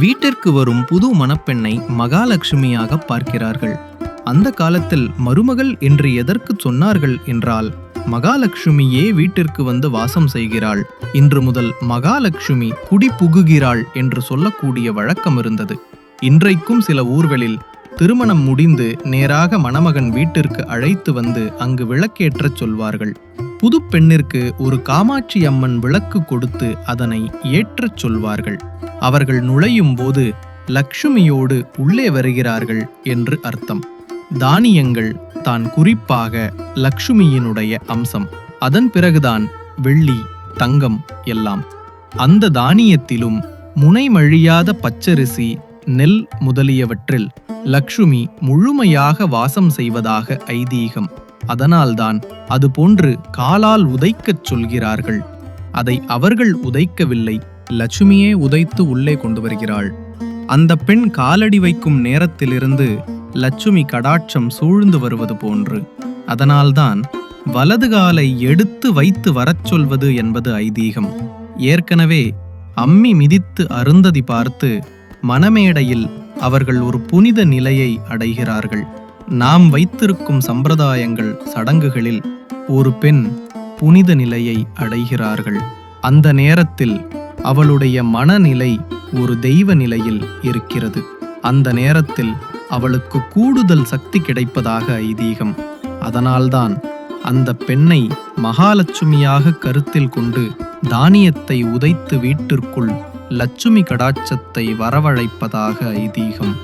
வீட்டிற்கு வரும் புது மணப்பெண்ணை மகாலட்சுமியாக பார்க்கிறார்கள். அந்த காலத்தில் மருமகள் என்று எதற்கு சொன்னார்கள் என்றால் மகாலட்சுமியே வீட்டிற்கு வந்து வாசம் செய்கிறாள். இன்று முதல் மகாலட்சுமி குடி புகுகிறாள் என்று சொல்லக்கூடிய வழக்கம் இருந்தது. இன்றைக்கும் சில ஊர்களில் திருமணம் முடிந்து நேராக மணமகன் வீட்டிற்கு அழைத்து வந்து அங்கு விளக்கேற்றச் சொல்வார்கள். புது பெண்ணிற்கு ஒரு காமாட்சி அம்மன் விளக்கு கொடுத்து அதனை ஏற்றச் சொல்வார்கள். அவர்கள் நுழையும் போது லக்ஷ்மியோடு உள்ளே வருகிறார்கள் என்று அர்த்தம். தானியங்கள் தான் குறிப்பாக லக்ஷ்மியினுடைய அம்சம். அதன் பிறகுதான் வெள்ளி தங்கம் எல்லாம். அந்த தானியத்திலும் முனைமழியாத பச்சரிசி நெல் முதலியவற்றில் லக்ஷ்மி முழுமையாக வாசம் செய்வதாக ஐதீகம். அதனால்தான் அதுபோன்று காலால் உதைக்கச் சொல்கிறார்கள். அதை அவர்கள் உதைக்கவில்லை. லட்சுமியே உதைத்து உள்ளே கொண்டு வருகிறாள். அந்த பெண் காலடி வைக்கும் நேரத்திலிருந்து லட்சுமி கடாட்சம் சூழ்ந்து வருவது போன்று. அதனால்தான் வலது காலை எடுத்து வைத்து வரச் சொல்வது என்பது ஐதீகம். ஏற்கனவே அம்மி மிதித்து அருந்ததி பார்த்து மணமேடையில் அவர்கள் ஒரு புனித நிலையை அடைகிறார்கள். நாம் வைத்திருக்கும் சம்பிரதாயங்கள் சடங்குகளில் ஒரு பெண் புனித நிலையை அடைகிறார்கள். அந்த நேரத்தில் அவளுடைய மனநிலை ஒரு தெய்வ நிலையில் இருக்கிறது. அந்த நேரத்தில் அவளுக்கு கூடுதல் சக்தி கிடைப்பதாக ஐதீகம். அதனால்தான் அந்த பெண்ணை மகாலட்சுமியாக கருத்தில் கொண்டு தானியத்தை உதைத்து வீட்டிற்குள் லட்சுமி கடாட்சத்தை வரவழைப்பதாக ஐதீகம்.